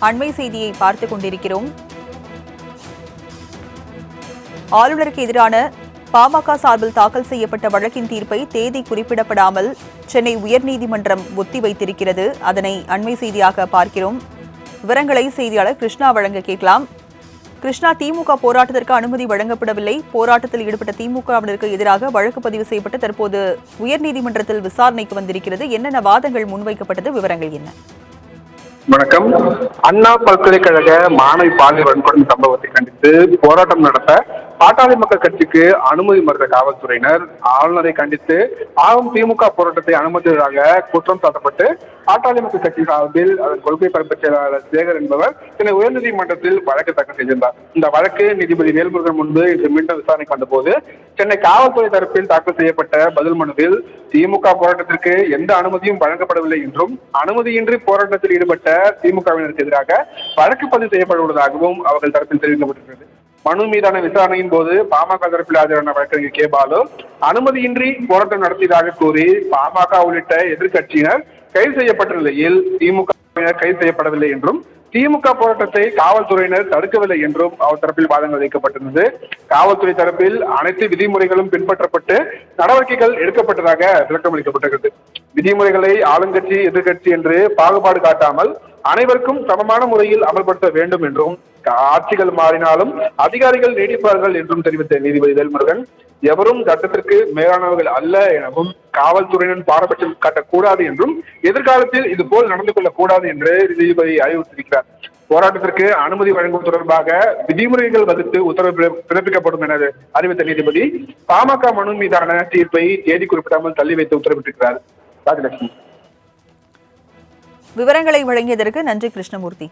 அண்மை செய்தியை பார்த்துக் கொண்டிருக்கிறோம். ஆளுநருக்கு எதிரான பாமக சார்பில் தாக்கல் செய்யப்பட்ட வழக்கின் தீர்ப்பை தேதி குறிப்பிடப்படாமல் சென்னை உயர்நீதிமன்றம் ஒத்திவைத்திருக்கிறது. அதனை அண்மை செய்தியாக பார்க்கிறோம். விவரங்களை செய்தியாளர் கிருஷ்ணா வழங்க கேட்கலாம். கிருஷ்ணா திமுக போராட்டத்திற்கு அனுமதி வழங்கப்படவில்லை. போராட்டத்தில் ஈடுபட்ட திமுகவினருக்கு எதிராக வழக்கு பதிவு செய்யப்பட்டு தற்போது உயர்நீதிமன்றத்தில் விசாரணைக்கு வந்திருக்கிறது. என்னென்ன வாதங்கள் முன்வைக்கப்பட்டது? விவரங்கள் என்ன? வணக்கம். அண்ணா பல்கலைக்கழக மாணவி பாலியல் வன்கொடுமை சம்பவத்தை கண்டித்து போராட்டம் நடத்த பாட்டாளி மக்கள் கட்சிக்கு அனுமதி மறுத்த காவல்துறையினர். ஆளுநரை கண்டித்து ஆளும் திமுக போராட்டத்தை அனுமதித்ததாக குற்றம் சாட்டப்பட்டு பாட்டாளி மக்கள் கட்சி சார்பில் அதன் கொள்கை பரப்பு செயலாளர் சேகர் என்பவர் சென்னை உயர்நீதிமன்றத்தில் வழக்கு தாக்கல் செய்திருந்தார். இந்த வழக்கு நீதிபதி வேல்முருகன் முன்பு இன்று மீண்டும் விசாரணைக்கு வந்தபோது சென்னை காவல்துறை தரப்பில் தாக்கல் செய்யப்பட்ட பதில் மனுவில் திமுக போராட்டத்திற்கு எந்த அனுமதியும் வழங்கப்படவில்லை என்றும் அனுமதியின்றி போராட்டத்தில் ஈடுபட்ட திமுகவினருக்கு எதிராக வழக்கு பதிவு செய்யப்பட உள்ளதாகவும் அவர்கள் தரப்பில் தெரிவிக்கப்பட்டிருக்கிறது. மனு மீதான விசாரணையின் போது பாமக தரப்பில் ஆஜரான வழக்கறிஞர் கே பாலு அனுமதியின்றி போராட்டம் நடத்தியதாக கூறி பாமக உள்ளிட்ட எதிர்க்கட்சியினர் கைது செய்யப்பட்ட நிலையில் திமுக கைது செய்யப்படவில்லை என்றும் திமுக போராட்டத்தை காவல்துறையினர் தடுக்கவில்லை என்றும் அவர் தரப்பில் வாதங்கள் வைக்கப்பட்டிருந்தது. காவல்துறை தரப்பில் அனைத்து விதிமுறைகளும் பின்பற்றப்பட்டு நடவடிக்கைகள் எடுக்கப்பட்டதாக விளக்கம் அளிக்கப்பட்டிருக்கிறது விதிமுறைகளை ஆளுங்கட்சி எதிர்கட்சி என்று பாகுபாடு காட்டாமல் அனைவருக்கும் சமமான முறையில் அமல்படுத்த வேண்டும் என்றும் ஆட்சிகள் மாறினாலும் அதிகாரிகள் நீடிப்பார்கள் என்றும் தெரிவித்த நீதிபதி வேல்முருகன் எவரும் சட்டத்திற்கு மேலானவர்கள் அல்ல எனவும் காவல்துறையினர் பாரபட்சம் காட்டக்கூடாது என்றும் எதிர்காலத்தில் இது போல் நடந்து கொள்ளக்கூடாது என்று நீதிபதி அறிவுறுத்தியிருக்கிறார். போராட்டத்திற்கு அனுமதி வழங்குவது தொடர்பாக விதிமுறைகள் வகுத்து உத்தரவு பிற- பிறப்பிக்கப்படும் என அறிவித்த நீதிபதி பாமக மனு மீதான தீர்ப்பை தேதி குறிப்பிடாமல் தள்ளி வைத்து உத்தரவிட்டிருக்கிறார். விவரங்களை வழங்கியதற்கு நன்றி கிருஷ்ணமூர்த்தி.